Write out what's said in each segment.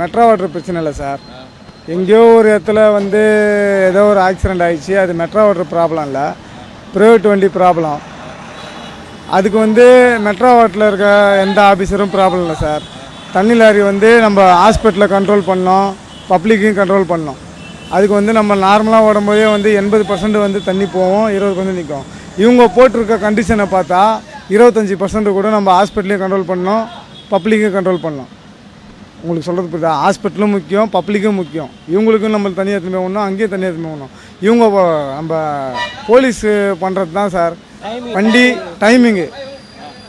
Metro water பிரச்சனை இல்லை sir. எங்கேயோ ஒரு இடத்துல வந்து ஏதோ ஒரு ஆக்சிடெண்ட் ஆகிடுச்சு அது மெட்ரோ வாட்டர் ப்ராப்ளம் இல்லை. ப்ரைவேட் வண்டி ப்ராப்ளம் அதுக்கு வந்து மெட்ரோ ஓட்டில் இருக்க எந்த ஆஃபீஸரும் ப்ராப்ளம் இல்லை சார். தண்ணி லாரி வந்து நம்ம ஹாஸ்பிட்டலில் கண்ட்ரோல் பண்ணோம் பப்ளிக்கையும் கண்ட்ரோல் பண்ணோம். அதுக்கு வந்து நம்ம நார்மலாக ஓடும்போதே வந்து எண்பது பர்சன்ட் வந்து தண்ணி போவோம் இருபது பர்சன்ட் நிற்கும். இவங்க போட்டிருக்க கண்டிஷனை பார்த்தா இருபத்தஞ்சி பர்சன்ட் கூட நம்ம ஹாஸ்பிட்டலையும் கண்ட்ரோல் பண்ணோம் பப்ளிக்கையும் கண்ட்ரோல் பண்ணோம். உங்களுக்கு சொல்கிறது புரியுதா? ஹாஸ்பிட்டலும் முக்கியம் பப்ளிக்கும் முக்கியம். இவங்களுக்கும் நம்ம தனியாக எடுத்துமே ஒன்றும் அங்கேயும் தனியாக எடுத்துமே ஒன்றும் இவங்க நம்ம போலீஸ் பண்ணுறது தான் சார். வண்டி டைமிங்கு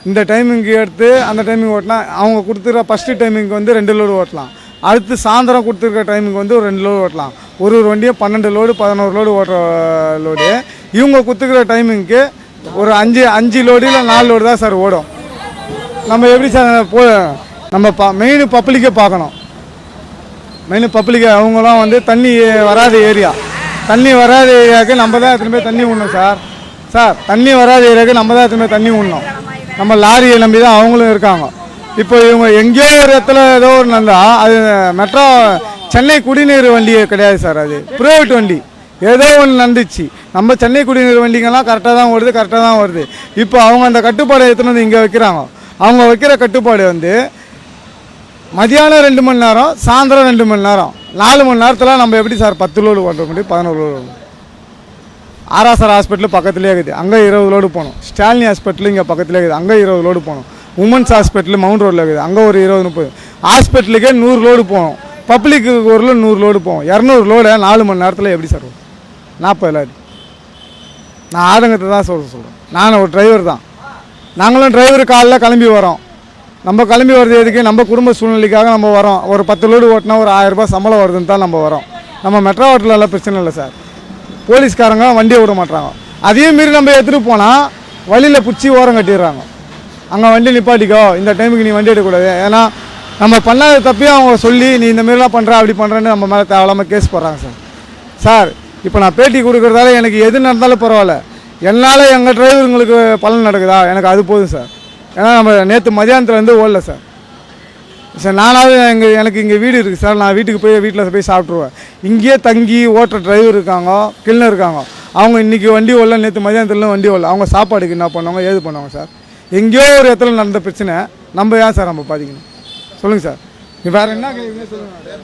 இந்த டைமிங்க்கு எடுத்து அந்த டைமிங் ஓட்டலாம் அவங்க கொடுத்துருக்க ஃபஸ்ட்டு டைமிங்க்கு வந்து ரெண்டு லோடு ஓட்டலாம். அடுத்து சாயந்தரம் கொடுத்துருக்க டைமிங் வந்து ஒரு ரெண்டு லோடு ஓட்டலாம். ஒரு ஒரு வண்டியும் பன்னெண்டு லோடு பதினோரு லோடு ஓட்டுற லோடு இவங்க கொடுத்துருக்கிற டைமிங்க்கு ஒரு அஞ்சு அஞ்சு லோடு இல்லை நாலு லோடு தான் சார் ஓடும். நம்ம எப்படி சார் போ நம்ம ப மெயின் பப்ளிக்கை பார்க்கணும். மெயின் பப்ளிக்கை அவங்களாம் வந்து தண்ணி வராத ஏரியா. தண்ணி வராத ஏரியாவுக்கு நம்ம தான் எத்தனை பேர் தண்ணி விடணும் சார் சார் தண்ணி வராத ஏரியாவுக்கு நம்ம தான் எத்தனை பேர் தண்ணி விடணும் நம்ம லாரியை நம்பி தான் அவங்களும் இருக்காங்க. இப்போ இவங்க எங்கேயோ ஒரு இடத்துல ஏதோ ஒரு நடந்தா அது மெட்ரோ சென்னை குடிநீர் வண்டி கிடையாது சார் அது. ப்ரைவேட் வண்டி. ஏதோ ஒன்று நடந்துச்சு. நம்ம சென்னை குடிநீர் வண்டிங்கெல்லாம் கரெக்டாக தான் வருது கரெக்டாக தான் வருது இப்போ அவங்க அந்த கட்டுப்பாடை எடுத்துன்னு வந்து இங்கே வைக்கிறாங்க. அவங்க வைக்கிற கட்டுப்பாடு வந்து மதியானம் ரெண்டு மணி நேரம் சாயந்தரம் ரெண்டு மணி நேரம். நாலு மணி நேரத்தில் நம்ம எப்படி சார் பத்து லோடு பண்ணுற முடியும் பதினோரு லோடு ஆர்எஸ்ஆர் ஹாஸ்பிட்டல் பக்கத்துலேயே இருக்குது. அங்கே இருபது லோடு போகணும். ஸ்டாலினி ஹாஸ்பிட்டல் இங்கே பக்கத்துலேயே இருக்குது. அங்கே இருபது லோடு போகணும். உமன்ஸ் ஹாஸ்பிட்டல் மவுண்ட் ரோட்டில் இருக்குது. அங்கே ஒரு இருபது முப்பது. ஹாஸ்பிட்டலுக்கே நூறு லோடு போகணும். பப்ளிக்கு ஒரு நூறு லோடு போகும் இரநூறு லோடை நாலு மணி நேரத்தில் எப்படி சார் வரும் நாற்பது லாரி நான் ஆதங்கத்தை தான் சொல்ல சொல்கிறேன் நான் ஒரு டிரைவர் தான். நாங்களும் டிரைவர் காலைல கிளம்பி வரோம். நம்ம கிளம்பி வர்றது எதுக்கு நம்ம குடும்ப சூழ்நிலைக்காக நம்ம வரோம். ஒரு பத்து லோடு ஓட்டினா ஒரு ஆயிரரூபா சம்பளம் வருதுன்னு தான் நம்ம வரோம். நம்ம மெட்ரோ ஹோட்டலெல்லாம் எல்லாம் பிரச்சனை இல்லை சார். போலீஸ்காரங்க வண்டியை விட மாட்டாங்க அதையும் மீறி நம்ம எடுத்துகிட்டு போனால் வழியில் பிடிச்சி ஓரம் கட்டிடுறாங்க. அங்கே வண்டி நிப்பாட்டிக்கோ இந்த டைமுக்கு நீ வண்டி எடுக்கக்கூடாது. ஏன்னா நம்ம பண்ணாத தப்பையும் அவங்க சொல்லி நீ இந்த மாரிலாம் பண்ணுற அப்படி பண்ணுறேன்னு நம்ம மேலே தேவையில்லாமல் கேஸ் போடுறாங்க சார். சார் இப்போ நான் பேட்டி கொடுக்குறதால எனக்கு எது நடந்தாலும் பரவாயில்ல. என்னால் எங்கள் டிரைவருங்களுக்கு பலன் நடக்குதா? எனக்கு அது போதும் சார். ஏன்னா நம்ம நேற்று மதியானத்துலேருந்து ஓடல சார். சார் நானாவது எங்கள் எனக்கு இங்கே வீடு இருக்குது சார். நான் வீட்டுக்கு போய் வீட்டில் போய் சாப்பிட்ருவேன் இங்கேயே தங்கி ஓட்டுற டிரைவர் இருக்காங்க கிளீனர் இருக்காங்க. அவங்க இன்றைக்கி வண்டி ஓடல நேற்று மதியானத்துல வண்டி ஓடல. அவங்க சாப்பாடுக்கு என்ன பண்ணுவாங்க ஏது பண்ணுவாங்க சார்? எங்கேயோ ஒரு இடத்துல நடந்த பிரச்சனை நம்ம ஏன் சார் நம்ம பாதிக்கணும்? சொல்லுங்கள் சார். வேறு என்ன கேட்குறீங்க சொல்லுங்கள்